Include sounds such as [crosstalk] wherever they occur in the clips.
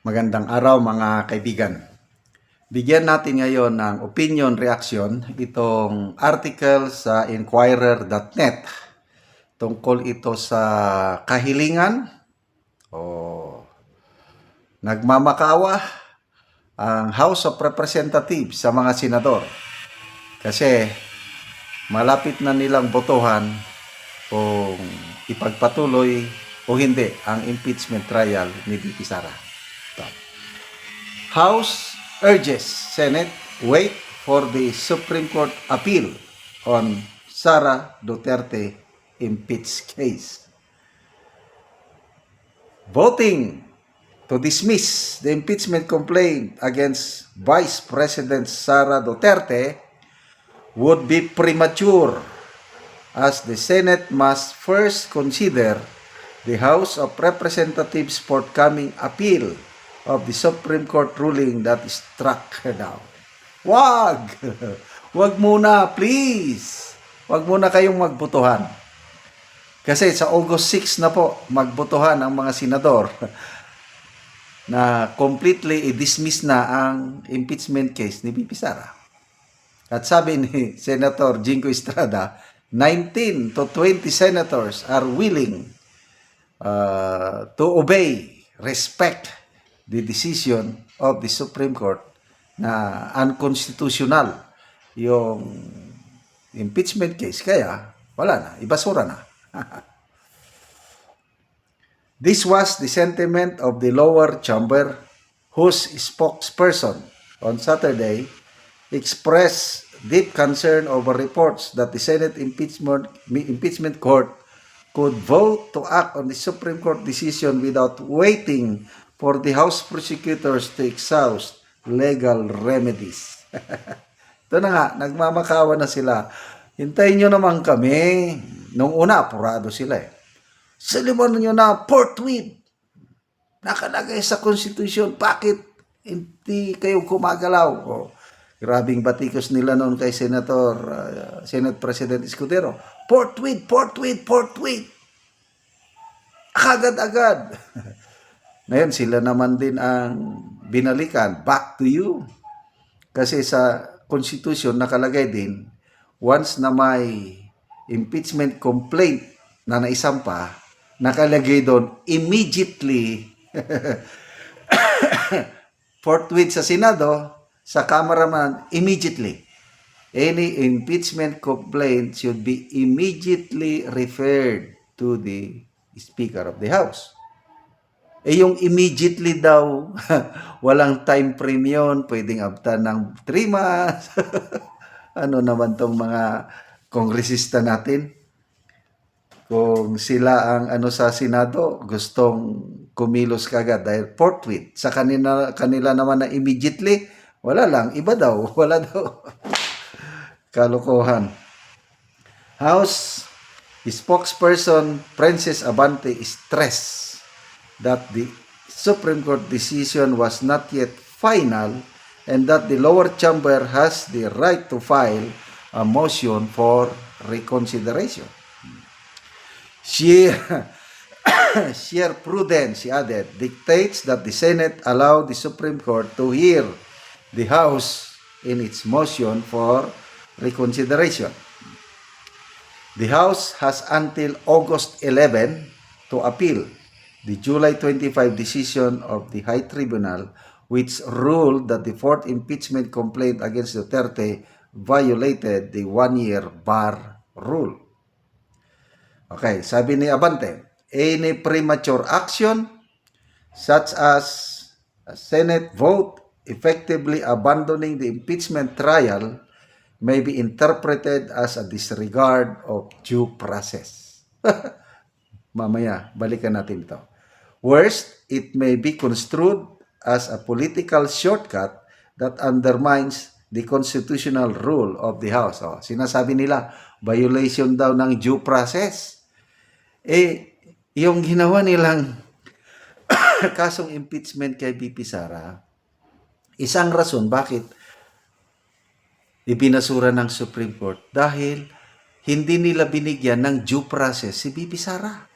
Magandang araw mga kaibigan. Bigyan natin ngayon ng opinion reaction itong article sa inquirer.net tungkol ito sa kahilingan o nagmamakawa ang House of Representatives sa mga senador kasi malapit na nilang botohan kung ipagpatuloy o hindi ang impeachment trial ni VP Sara. House urges Senate wait for the Supreme Court appeal on Sara Duterte impeach case. Voting to dismiss the impeachment complaint against Vice President Sara Duterte would be premature as the Senate must first consider the House of Representatives' forthcoming appeal of the Supreme Court ruling that struck down. Wag! [laughs] Wag muna, please! Wag muna kayong magbutuhan. Kasi sa August 6 na po, magbutuhan ang mga senador [laughs] na completely i-dismiss na ang impeachment case ni Bibi Sara. At sabi ni [laughs] Senator Jingo Estrada, 19 to 20 senators are willing uh, to obey, respect the decision of the Supreme Court na unconstitutional yung impeachment case. Kaya, wala na, ibasura na. [laughs] This was the sentiment of the lower chamber whose spokesperson on Saturday expressed deep concern over reports that the Senate impeachment, impeachment court could vote to act on the Supreme Court decision without waiting for the House prosecutors to exhaust legal remedies. [laughs] Ito na nga, nagmamakawa na sila. Hintayin nyo naman kami. Nung una, apurado sila eh. Saliman nyo na forthwith. Nakalagay sa Constitution. Bakit hindi kayo kumagalaw? O, grabing batikos nila noon kay Senator, uh, Senate President Escudero. Forthwith, forthwith, forthwith. Agad-agad. [laughs] Ngayon, sila naman din ang binalikan. Back to you. Kasi sa Constitution nakalagay din, once na may impeachment complaint na naisampa, nakalagay doon, immediately, [coughs] forthwith sa Senado, sa Kamara man, immediately. Any impeachment complaint should be immediately referred to the Speaker of the House. Eh yung immediately daw, [laughs] walang time frame yun, pwedeng abtan ng 3 months. [laughs] ano naman tong mga kongresista natin? Kung sila ang ano sa Senado, gustong kumilos kagad dahil forthwith. Sa kanila, kanila naman na immediately, wala lang, iba daw, [laughs] wala daw. Kalokohan. House spokesperson Princess Abante stressed that the Supreme Court decision was not yet final and that the lower chamber has the right to file a motion for reconsideration. Sheer, [coughs] sheer prudence, she added, dictates that the Senate allow the Supreme Court to hear the House in its motion for reconsideration. The House has until August 11 to appeal the July 25 decision of the High Tribunal which ruled that the fourth impeachment complaint against Duterte violated the one-year bar rule. Okay, sabi ni Abante, any premature action such as a Senate vote effectively abandoning the impeachment trial may be interpreted as a disregard of due process. [laughs] Mamaya, balikan natin ito. Worst, it may be construed as a political shortcut that undermines the constitutional rule of the House. Oh, sinasabi nila, violation daw ng due process. Eh, yung ginawa nilang [coughs] kasong impeachment kay BP Sara, isang rason bakit ibinasura ng Supreme Court dahil hindi nila binigyan ng due process si BP Sara.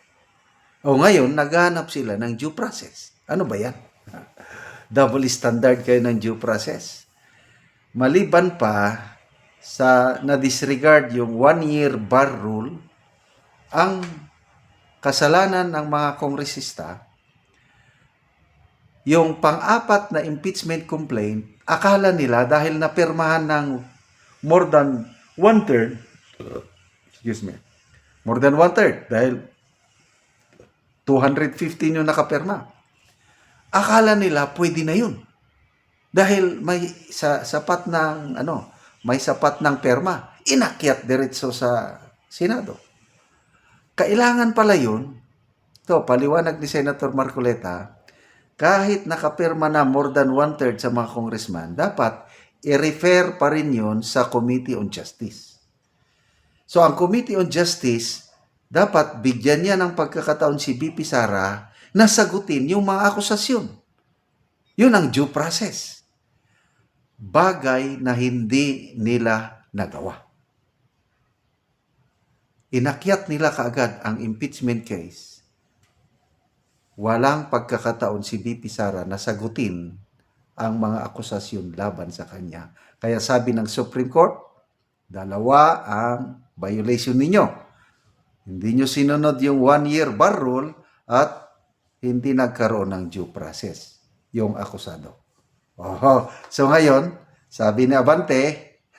O ngayon, naghahanap sila ng due process. Ano ba yan? [laughs] Double standard kayo ng due process. Maliban pa sa na-disregard yung one-year bar rule, ang kasalanan ng mga kongresista, yung pang-apat na impeachment complaint, akala nila dahil napirmahan ng more than one-third, excuse me, more than one-third, dahil 215 yung nakapirma. Akala nila pwede na yun. Dahil may sa, sapat ng ano, may sapat ng perma, inakyat diretso sa Senado. Kailangan pala yun, to paliwanag ni Senator Marcoleta, kahit nakapirma na more than one-third sa mga congressman, dapat i-refer pa rin yun sa Committee on Justice. So ang Committee on Justice, dapat bigyan niya ng pagkakataon si BP Sara na sagutin yung mga akusasyon. Yun ang due process. Bagay na hindi nila nagawa. Inakyat nila kaagad ang impeachment case. Walang pagkakataon si BP Sara na sagutin ang mga akusasyon laban sa kanya. Kaya sabi ng Supreme Court, dalawa ang violation ninyo. Hindi nyo sinunod yung one-year bar rule at hindi nagkaroon ng due process yung akusado. Oh, so ngayon, sabi ni Abante,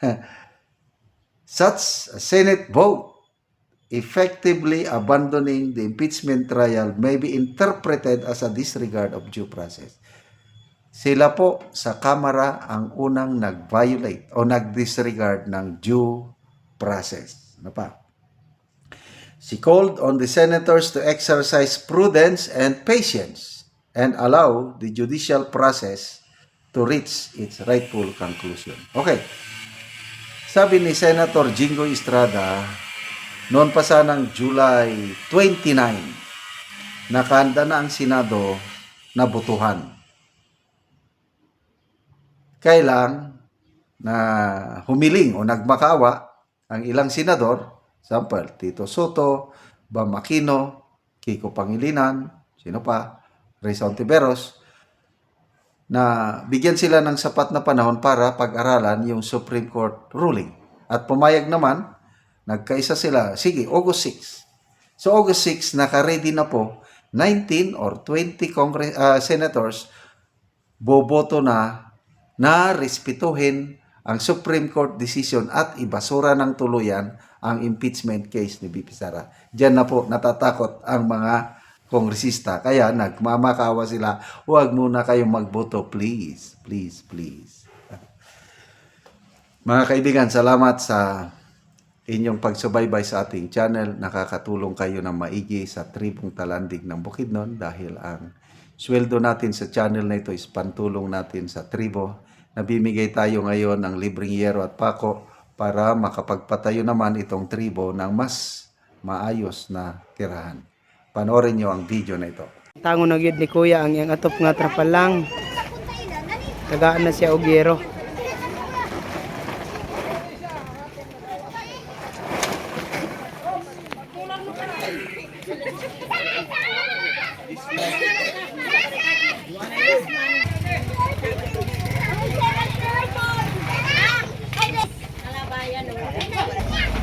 [laughs] such a Senate vote effectively abandoning the impeachment trial may be interpreted as a disregard of due process. Sila po sa Kamara ang unang nag-violate o nag-disregard ng due process. Ano pa? She called on the senators to exercise prudence and patience and allow the judicial process to reach its rightful conclusion. Okay. Sabi ni Senator Jingo Estrada, noon pa sanang July 29, nakanda na ang Senado na butuhan. Kailang na humiling o nagmakawa ang ilang senador, example, Tito Soto, Bam Aquino, Kiko Pangilinan, sino pa, Rizal Tiberos, na bigyan sila ng sapat na panahon para pag-aralan yung Supreme Court ruling. At pumayag naman, nagkaisa sila, sige, August 6. So August 6, naka-ready na po 19 or 20 Congress, ah, senators boboto na na respetuhin ang Supreme Court decision at ibasura ng tuluyan ang impeachment case ni BP Sara. Diyan na po natatakot ang mga kongresista. Kaya nagmamakawa sila, huwag muna kayong magboto, please, please, please. Mga kaibigan, salamat sa inyong pagsubaybay sa ating channel. Nakakatulong kayo ng maigi sa tribong talandig ng Bukidnon dahil ang sweldo natin sa channel na ito is pantulong natin sa tribo. Nabimigay tayo ngayon ng libreng yero at pako para makapagpatayo naman itong tribo ng mas maayos na tirahan. Panoorin nyo ang video na ito. Tango na ni kuya ang iyang atop nga trapalang. Tagaan na siya og yero.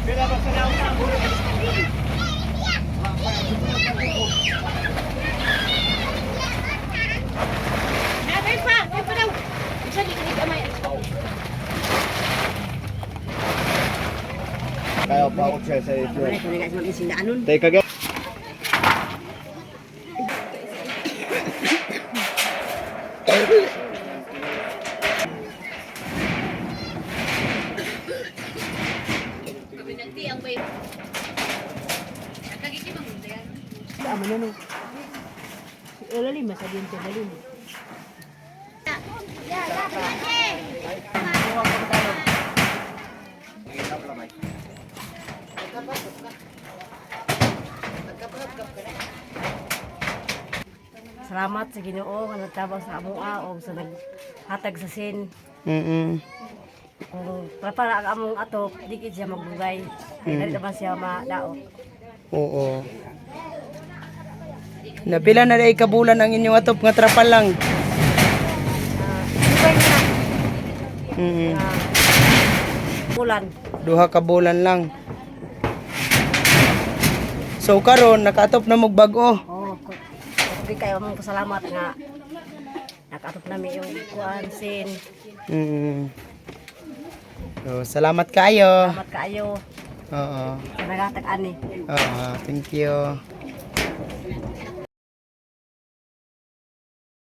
Kaya pa ako siya sa ito. Teka, guys. Amo Salamat sa Ginoo nga nagtabang sa among aog sa naghatag sa sin. Mm. Kung prepara ang among atok, di gid siya magbugay. Ay dali naman siya madaot. Oo. Napila na dai kabulan ang inyong atop nga trapalang. Nagpapay na. Mm. Bulan. Duha ka bulan lang. So karon nakaatop na mog bag-o. Oh, Sabi kayo mong pasalamat nga. Nakatop namin yung kuan sin. Mm. So, salamat kayo. Salamat kaayo. Oo. Sa nagatag ani. Oo, thank you.